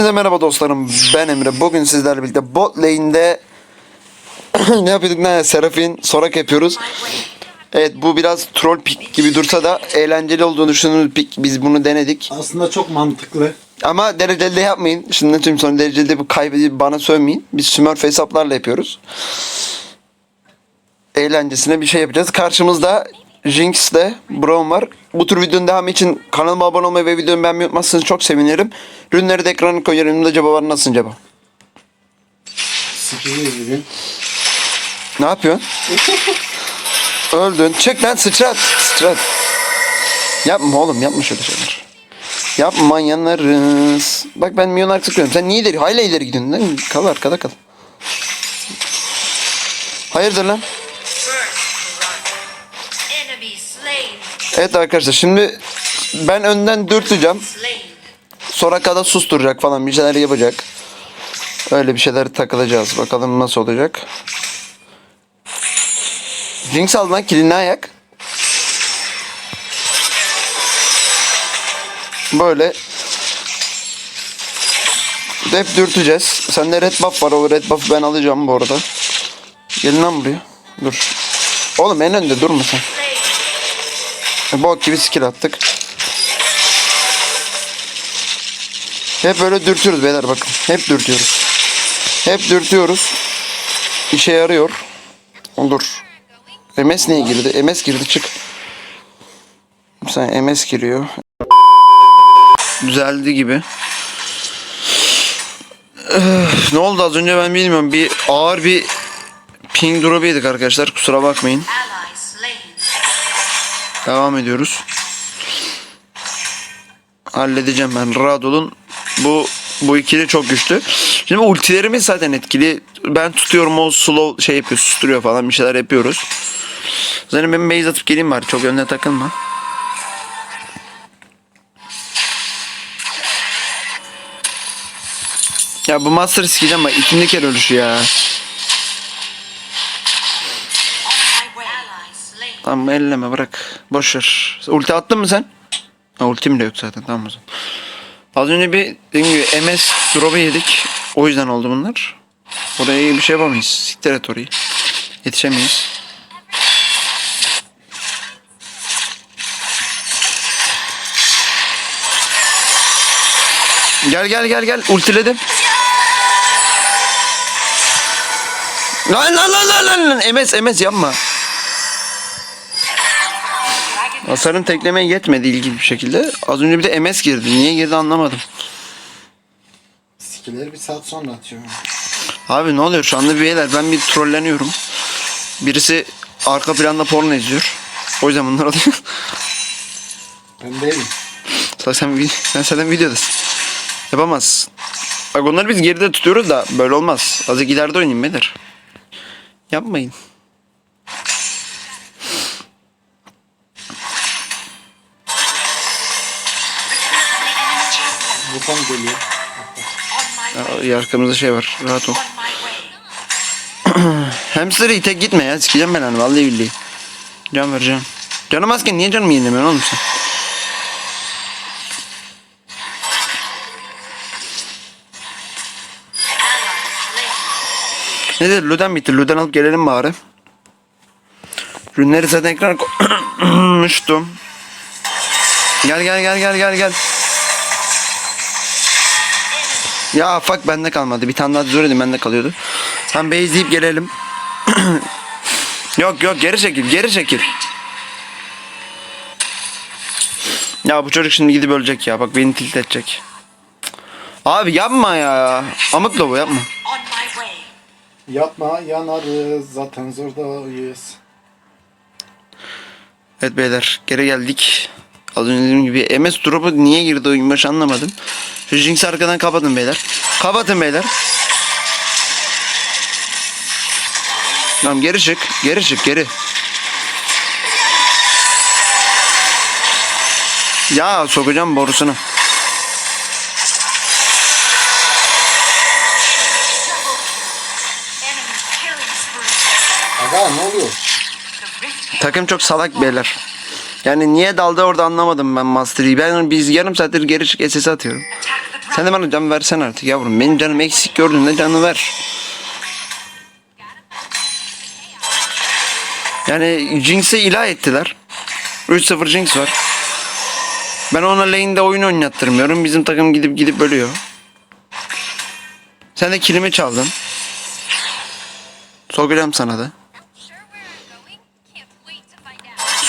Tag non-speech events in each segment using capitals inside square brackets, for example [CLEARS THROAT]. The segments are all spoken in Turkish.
Hepinize merhaba dostlarım. Ben Emre. Bugün sizlerle birlikte bot lane'de [CLEARS THROAT] ne yapıyorduk? Ne? Serafin Sorak yapıyoruz. Evet bu biraz troll pick gibi dursa da eğlenceli olduğunu düşündüğümüz pick biz bunu denedik. Aslında çok mantıklı. Ama dereceli de yapmayın. Şimdi tüm sonra dereceli de bu kaybedip bana sövmeyin. Biz Smurf hesaplarla yapıyoruz. Eğlencesine bir şey yapacağız. Karşımızda Jinx ile Braum var. Bu tür videonun devamı için kanalıma abone olmayı ve videomu beğenmeyi unutmazsanız çok sevinirim. Ürünleri de ekrana koyuyorum. Yanımda cevap var. Nasılsın cevap? Sıkıcı izledin. Ne yapıyorsun? [LAUGHS] Öldün. Çık lan sıçrat. Sıçrat. Yapma oğlum yapma şöyle şeyler. Yapma yanarız. Bak ben milyoner sıkıyorum. Sen niye ileri? Hayla ileri gidiyorsun lan. Kal arkada kal. Hayırdır lan? Evet arkadaşlar şimdi ben önden dürteceğim. Sonra kadar susturacak falan bir şeyler yapacak. Öyle bir şeyler takılacağız. Bakalım nasıl olacak. Jinx aldı lan kilini ayak. Böyle hep dürteceğiz. Sende red buff var. O red buff'ı ben alacağım bu arada. Gelin lan buraya. Dur. Oğlum en önde durma sen. Bok gibi skill attık. Hep böyle dürtüyoruz beyler bakın. Hep dürtüyoruz. Hep dürtüyoruz. İşe yarıyor. Olur. MS niye girdi? MS girdi çık. Sen MS giriyor. Düzeldi gibi. Ne oldu az önce ben bilmiyorum. Bir ağır bir ping drop arkadaşlar. Kusura bakmayın. Devam ediyoruz. Halledeceğim ben. Rahat olun. Bu bu ikili çok güçlü. Şimdi ultilerimiz zaten etkili. Ben tutuyorum o slow şey yapıyor, susturuyor falan bir şeyler yapıyoruz. Zaten ben base atıp geleyim bari. Çok önüne takılma. Ya bu Master sikeceğim bak ikinci kere ölüşü ya. Tamam elleme bırak. Boş ver. Ulti attın mı sen? Ha, ultim de yok zaten tamam o zaman. Az önce bir gibi MS drop'u yedik. O yüzden oldu bunlar. Oraya bir şey yapamayız. Siktir et orayı. Yetişemeyiz. Gel gel gel gel. Ultiledim. Lan lan lan lan lan. MS MS yapma. Hasarın teklemeye yetmedi ilgili bir şekilde. Az önce bir de MS girdi. Niye girdi anlamadım. Skill'leri bir saat sonra atıyor. Abi ne oluyor şu anda bir beyler ben bir trolleniyorum. Birisi arka planda porno izliyor. O yüzden bunlar oluyor. Ben değilim. sen, sen, sen zaten videodasın. Yapamazsın. Bak onları biz geride tutuyoruz da böyle olmaz. Azıcık ileride oynayayım beyler. Yapmayın. Aa, Arkamızda şey var. Rahat ol. [CLEARS THROAT] Hamster'ı ite gitme ya. Sikeceğim ben hani vallahi billahi. Can vereceğim. Canım azken niye canımı yenilemiyorsun oğlum sen? Nedir Luden bitti. Luden alıp gelelim bari. Ürünleri zaten ekran koymuştum. [CLEARS THROAT] [CLEARS THROAT] Gel gel gel gel gel gel. Ya fuck bende kalmadı. Bir tane daha zor edin bende kalıyordu. Tam base deyip gelelim. [CLEARS THROAT] yok yok geri çekil geri çekil. Ya bu çocuk şimdi gidip ölecek ya. Bak beni tilt edecek. Abi yapma ya. Amıkla bu yapma. Yapma yanarız. Zaten zordayız. Evet beyler geri geldik. Az önce dediğim gibi MS drop'u niye girdi oyun başı anlamadım. Şu Jinx'i arkadan kapatın beyler. Kapatın beyler. Tamam geri çık. Geri çık geri. Ya sokacağım borusunu. Aga ne oluyor? Takım çok salak beyler. Yani niye daldı orada anlamadım ben Master'ı. Ben biz yarım saattir geri çık SS atıyorum. Sen de bana can versen artık yavrum. Benim canım eksik gördüğünde canı ver. Yani Jinx'e ilah ettiler. 3-0 Jinx var. Ben ona lane'de oyun oynattırmıyorum. Bizim takım gidip gidip ölüyor. Sen de kilimi çaldın. Sokacağım sana da.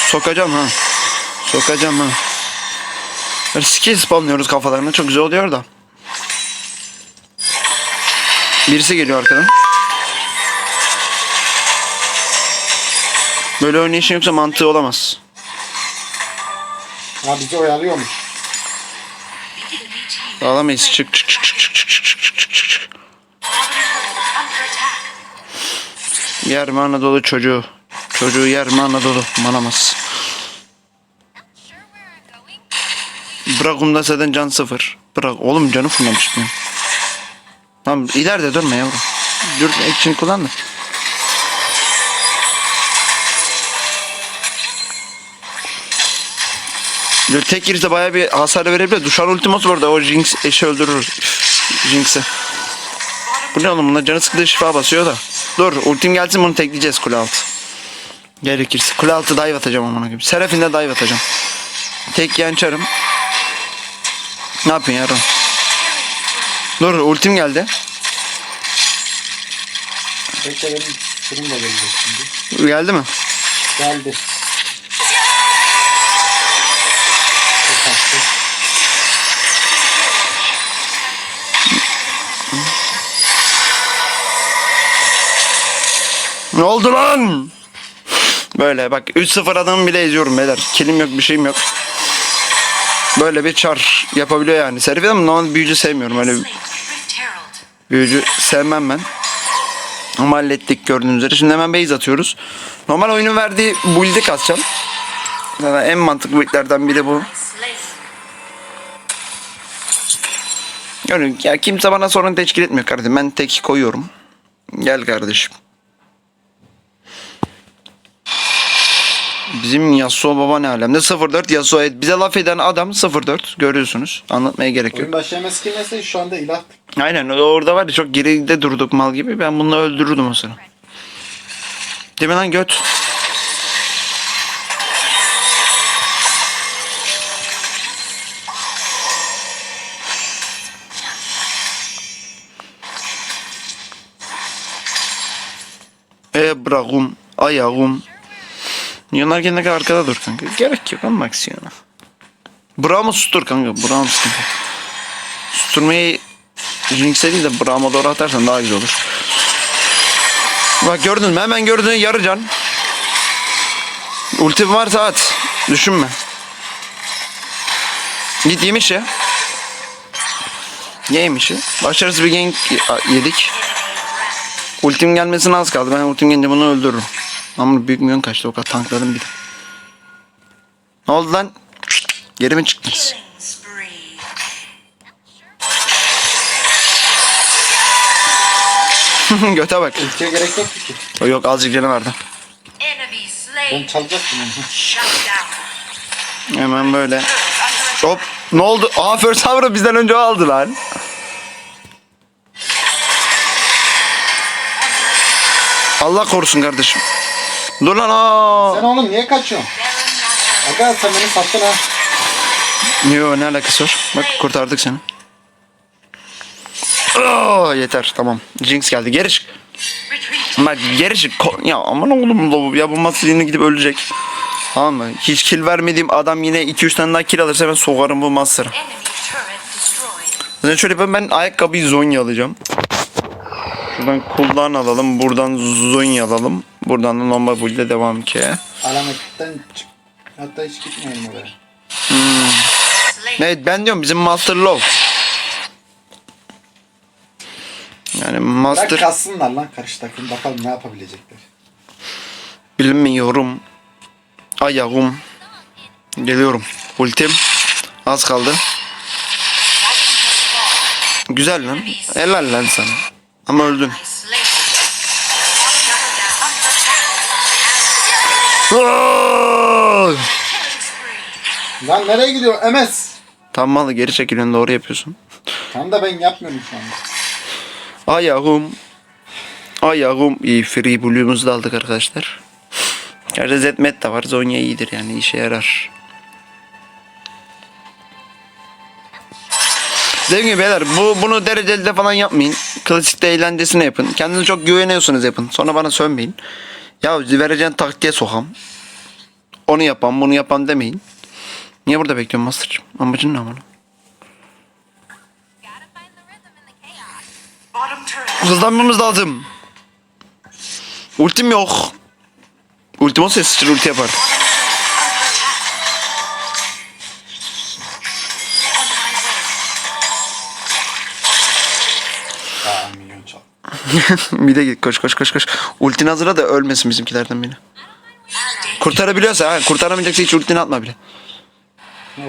Sokacağım ha. Sokacağım ha. Böyle skill spamlıyoruz kafalarına. Çok güzel oluyor da. Birisi geliyor arkadan. Böyle oynayışın yoksa mantığı olamaz. Ha bizi oyalıyormuş. Ağlamayız. Çık çık çık çık çık çık çık çık çık çık. Yer mi Anadolu çocuğu? Çocuğu yer mi Anadolu? Manamaz. Bırak zaten can sıfır. Bırak. Oğlum canı fırlamış benim. Tamam ileride dönme yavrum. Dur action kullan da. Böyle tek girişte bayağı bir hasar verebilir. Duşan ultiması var da o Jinx eşi öldürür. Jinx'i. Bu ne oğlum bunlar canı sıkıntı şifa basıyor da. Dur ultim gelsin bunu tekleyeceğiz kule altı. Gerekirse. Kule altı dive atacağım amına koyayım. Seraphine dive atacağım. Tek yançarım. Ne yapıyorsun yarın? Dur ultim geldi. Bekle benim de gelecek şimdi. Geldi mi? Geldi. O kaçtı. Ne oldu lan? Böyle bak 3-0 adamı bile eziyorum beyler. Kilim yok bir şeyim yok. Böyle bir çar yapabiliyor yani. Serif'e ama normal büyücü sevmiyorum. Öyle büyücü sevmem ben. Ama hallettik gördüğünüz üzere. Şimdi hemen base atıyoruz. Normal oyunun verdiği build'i kasacağım. Zaten en mantıklı build'lerden biri bu. Yani ya kimse bana sorun teşkil etmiyor kardeşim. Ben tek koyuyorum. Gel kardeşim. Bizim Yasuo baba ne alemde 04 Yasuo bize laf eden adam 04 görüyorsunuz. Anlatmaya gerek yok. Oyun başlaması kimese şu anda ilah Aynen orada var ya çok geride durduk mal gibi. Ben bunu öldürürdüm o sıra. Değil mi lan göt? E bırakım, ayağım. Yunlar kendine kadar arkada dur kanka. Gerek yok ama aksiyona. Bravo sustur kanka. Bravo sıkıntı. Susturmayı Jinx'e değil de Braum'a doğru atarsan daha güzel olur. Bak gördün mü? Hemen gördün yarı can. Ultim varsa at. Düşünme. Git yemiş ya. Ye yemişi. Başarısız bir gank yedik. Ultim gelmesine az kaldı. Ben ultim gelince bunu öldürürüm. Ama büyük milyon kaçtı. O kadar tankladım bir de. Ne oldu lan? Geri mi çıktınız? [LAUGHS] Göte bak. ülkeye gerek yoktu ki. O yok azıcık canı vardı. Ben çalacaktım onu. Hemen böyle. Hop. Ne oldu? Aa First Hour'ı bizden önce aldı lan. Allah korusun kardeşim. Dur lan Sen aa. oğlum niye kaçıyorsun? Aga sen beni sattın ha. Yo ne alakası var? Bak kurtardık seni. Aa, yeter tamam. Jinx geldi. Geri çık. Bak geri çık. Ko- Ya aman oğlum bu ya bu yine gidip ölecek. Tamam mı? Hiç kill vermediğim adam yine 2-3 tane daha kill alırsa ben sokarım bu destroyed. Zaten şöyle yapayım ben ayakkabıyı Zonya alacağım. Şuradan cooldown alalım. Buradan Zonya alalım. Buradan da normal build'e devam ki. Alametten çık. Hatta hiç gitmeyelim oraya. Slain. Evet ben diyorum bizim Master Low. Yani Master kassınlar lan karşı takım. Bakalım ne yapabilecekler. bilmiyorum. Ayağım. Geliyorum. Ultim. Az kaldı. Güzel lan. Helal lan sana. Ama spree. Lan nereye gidiyor? MS. Tam malı geri çekiliyorsun doğru yapıyorsun. Tam da ben yapmıyorum şu anda. Ayağım. Ayağım. İyi free blue'umuzu da aldık arkadaşlar. Gerçi Zedmet de var. Zonya iyidir yani işe yarar. Dediğim gibi beyler bu, bunu dereceli de falan yapmayın. Klasikte eğlencesine yapın. Kendinize çok güveniyorsunuz yapın. Sonra bana sönmeyin. Ya vereceğin taktiğe sokam. Onu yapan bunu yapan demeyin. Niye burada bekliyorsun Master'cığım? Amacın ne amına? Hızlanmamız lazım. Ultim yok. Ultim olsa sıçır ulti yapar. [LAUGHS] bir de git koş koş koş koş. Ultini hazırla da ölmesin bizimkilerden biri. Kurtarabiliyorsa ha kurtaramayacaksa hiç ultini atma bile.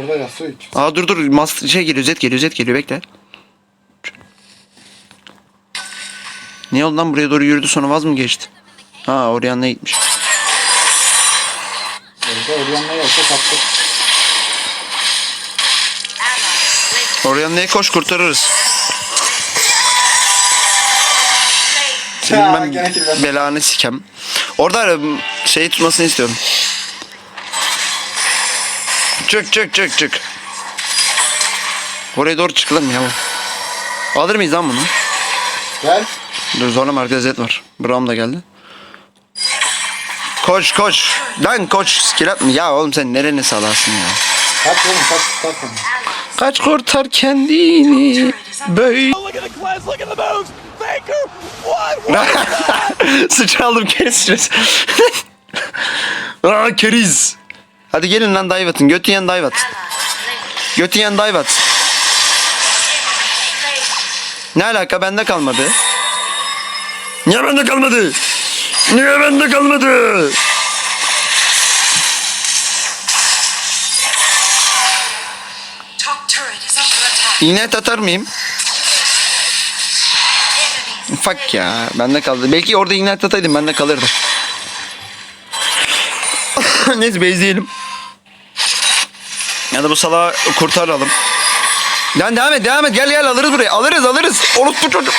Orada Yasuo hiç. Aa dur dur mas şey geliyor Zed geliyor Zed geliyor bekle. Niye oldu lan buraya doğru yürüdü sonra vaz mı geçti? Ha ne gitmiş. Orada Orion'la yoksa tatlı. Oraya neye koş kurtarırız. Ya ben gene kirlendim. belanı sikem. Orada şeyi tutmasını istiyorum. Çık çık çık çık. Oraya doğru çıkılır mı ya? Alır mıyız lan bunu? Gel. Dur sonra markete Z var. Braum da geldi. Koş koş. Lan koş skill atma. Ya oğlum sen nereni salarsın ya. Kaç oğlum kaç kaç. Kaç kurtar kendini. Böyle. Look at the class, look at the moves! Faker! What? [LAUGHS] Sıçraldım keriz. [LAUGHS] Aa keriz. Hadi gelin lan dive atın. Götü yan dive at. Götü yan dive at. Ne alaka bende kalmadı? Niye bende kalmadı? Niye bende kalmadı? İğne atar mıyım? Fuck ya bende kaldı. Belki orada iğne ataydım bende kalırdı. [LAUGHS] Neyse bezleyelim. Ya da bu salağı kurtaralım. Lan devam et devam et gel gel alırız burayı alırız alırız. Orospu çocuk.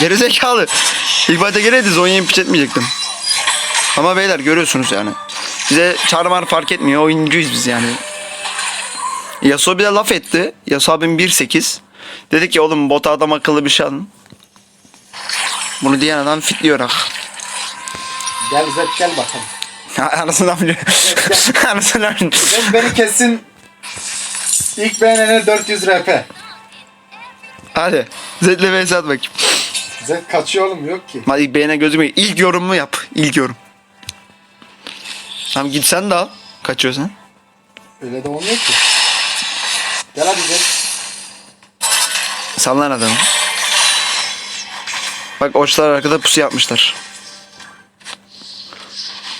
Gerizekalı. İlk başta geleydi Zonya'yı piç etmeyecektim. Ama beyler görüyorsunuz yani. Bize çarmar fark etmiyor. Oyuncuyuz biz yani. Yasuo bir de laf etti. Yasuo abim 1.8. Dedi ki oğlum bota adam akıllı bir şey alın. Bunu diyen adam fitliyor ah. Gel Zed gel bakalım. Anasını biliyor. Anasını Zed beni kessin. İlk beğenene 400 RP. Hadi. Zed'le vs at bakayım. Zed kaçıyor oğlum yok ki. Hadi beğene gözükmüyor. İlk yorumu yap. İlk yorum. Tamam git sen de al. Kaçıyorsan. Öyle de olmuyor ki. Gel hadi Zed. Sallan adamı. Bak oçlar arkada pusu yapmışlar.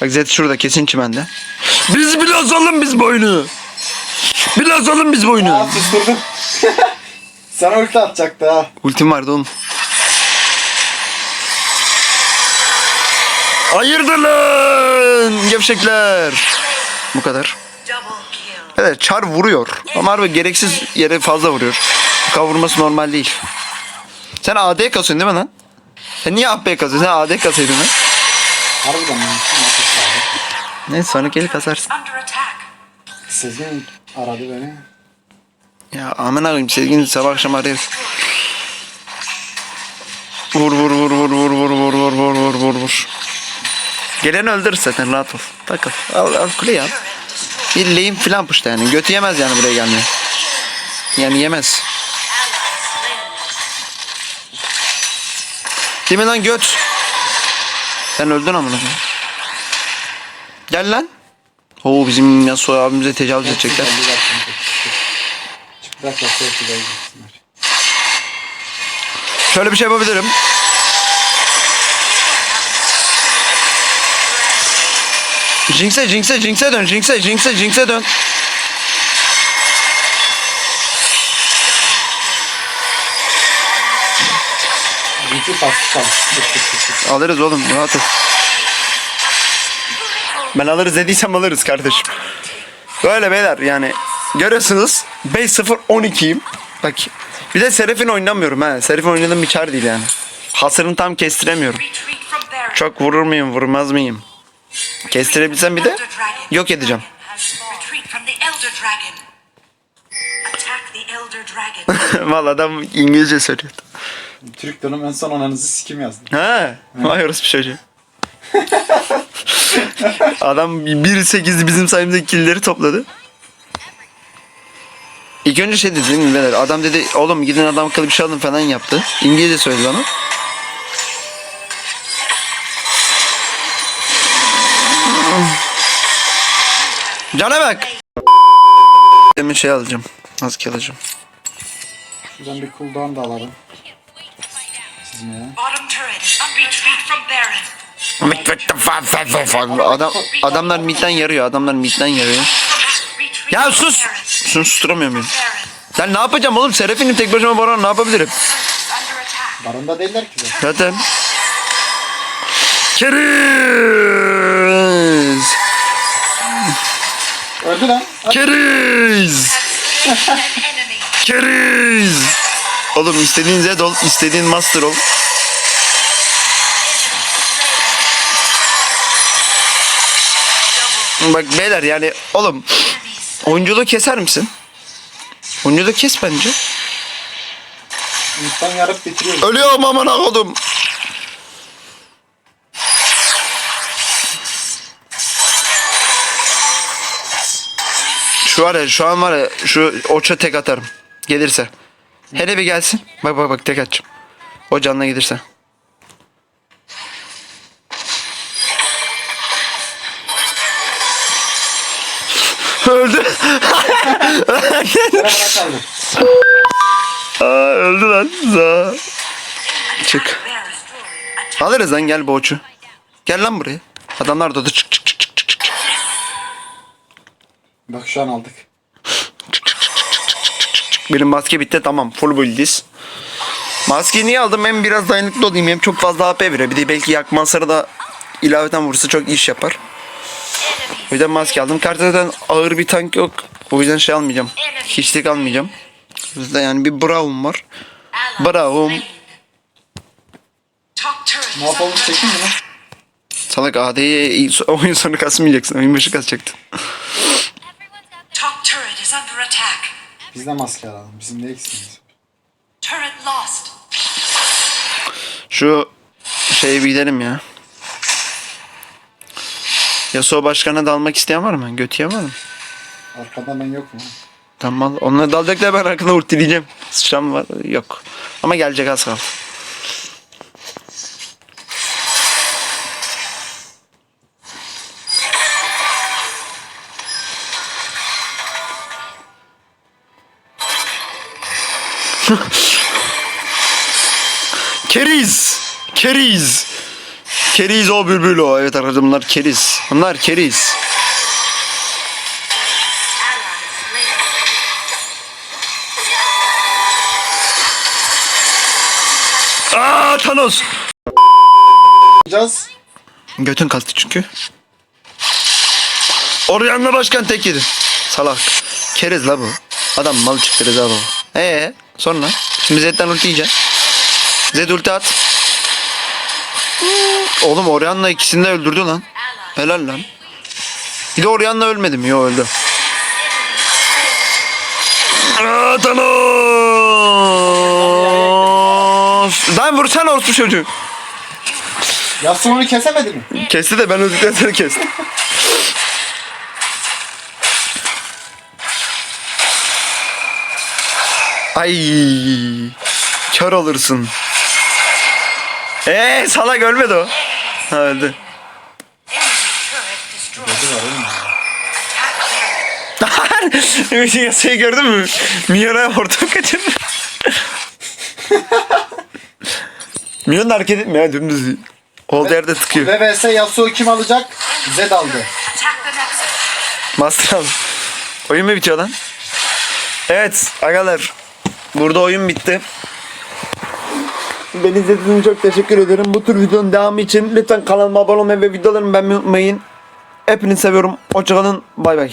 Bak Zed şurada kesin çimende. Biz biraz alın biz boyunu. Biraz alın biz Aa boyunu. susturdum. [LAUGHS] Sana ulti atacaktı ha. Ultim vardı oğlum. Hayırdır lan gevşekler. Bu kadar. Evet çar vuruyor. Ama harbi gereksiz yere fazla vuruyor. Kavurması normal değil. Sen AD kasıyorsun değil mi lan? Sen niye AP kasıyorsun? Sen AD kasıyordun lan. Harbiden için ateş kaldı. Neyse sonraki eli kasarsın. Sezgin aradı beni. Ya aman ağabeyim sevgilin sabah akşam arıyor. Vur vur vur vur vur vur vur vur vur vur vur vur. Geleni öldür zaten rahat ol. Takıl. Al al kuleyi al. Bir lane falan puşta yani. Götü yemez yani buraya gelmeye. Yani yemez. Mi lan göt? Sen öldün amına. Gel lan. Oo bizim Yasuo abimize tecavüz edecekler. Geldiler şimdi. Çıplak Yasuo ultiyle gitsinler. Şöyle bir şey yapabilirim. Jinx'e Jinx'e Jinx'e dön Jinx'e Jinx'e Jinx'e dön. Alırız oğlum rahat ol. Ben alırız dediysem alırız kardeşim. Böyle beyler yani görüyorsunuz 5-0 12'yim. Bak bir de Serif'in oynamıyorum ha. Serif oynadığım bir çar değil yani. Hasırını tam kestiremiyorum. Çok vurur muyum vurmaz mıyım? Kestirebilsem bir de yok edeceğim. [LAUGHS] Valla adam İngilizce söylüyordu. Türk dönüm en son ananızı sikim yazdım. Ha, vay orası bir çocuğu. Adam 1.8'li bizim sayemizde killleri topladı. İlk önce şey dedi değil mi beyler? Adam dedi oğlum gidin adam akıllı bir şey alın falan yaptı. İngilizce söyledi bana. Cana bak. Demin şey alacağım. Maske alacağım. Şuradan bir cooldown da alalım. From Baron. Adam, adamlar midden yarıyor. Adamlar midden yarıyor. Ya sus! Şunu susturamıyor muyum? Baron. Ben ne yapacağım oğlum? Serafin'im tek başıma baron ne yapabilirim? Baronda değiller ki zaten. Zaten. Keriz! Öldü lan. Keriz! Keriz! Oğlum istediğin Zed ol, istediğin Master ol. Bak beyler yani oğlum oyunculuğu keser misin? Oyunculuğu kes bence. İlkten yarıp bitiriyoruz. Ölüyorum amına kodum. Şu var ya şu an var ya şu oça tek atarım. Gelirse. Hele bir gelsin. Bak bak bak tek atacağım. O canına gelirse. Öldü. [LAUGHS] Aa, öldü lan. Za. Çık. Alırız lan gel boğuçu. Gel lan buraya. Adamlar da çık çık çık çık çık. Bak şu an aldık. Benim maske bitti tamam full buildiz. Maskeyi niye aldım? Hem biraz dayanıklı olayım hem çok fazla AP veriyor. Bir de belki yakma hasarı da ilaveten vursa çok iş yapar. O yüzden maske aldım. Kartta zaten ağır bir tank yok. O yüzden şey almayacağım. Hiçlik almayacağım. Yüzden yani bir Braum var. Braum. Ne yapalım çekeyim mi? Salak AD'ye oyun sonu kasmayacaksın. Oyun başı kasacaktın. Biz de maske alalım. Bizim de eksiğimiz. Turret lost. Şu şeye bir gidelim ya. Yasuo başkanına dalmak isteyen var mı? Götüyen var mı? Arkada ben yok mu? Tamam onunla dalacaklar ben arkada ultileyeceğim. Sıçram var yok. Ama gelecek az kaldı. [LAUGHS] Keriz. Keriz. Keriz o bülbül o. Evet arkadaşlar bunlar keriz. Bunlar keriz. Aa Thanos. Yapacağız. Götün kalktı çünkü. Oryanla başkan tek yedi. Salak. Keriz la bu. Adam mal çıktı Reza baba. Ee sonra? Şimdi Zed'den ulti yiyeceksin. Zed ulti at. Oğlum Oryan'la ikisini de öldürdü lan. Helal lan. Bir de Oryan'la ölmedi mi? Yo öldü. Aa, Thanos. Lan vursana orospu çocuğu. Yasuo'nu kesemedi mi? Kesti de ben öldükten sonra kesti. Ay, kör olursun. Eee salak ölmedi o. Ha öldü. [LAUGHS] Yasayı gördün mü? Minyona ortam kaçırdı. Minyon da hareket etmiyor ya dümdüz. Olduğu yerde tıkıyor. VVS Yasuo kim alacak? Zed aldı. Master al. Oyun mu bitiyor lan? Evet agalar. Burada oyun bitti. Beni izlediğiniz için çok teşekkür ederim. Bu tür videonun devamı için lütfen kanalıma abone olmayı ve videolarımı beğenmeyi unutmayın. Hepinizi seviyorum. Hoşçakalın. Bay bay.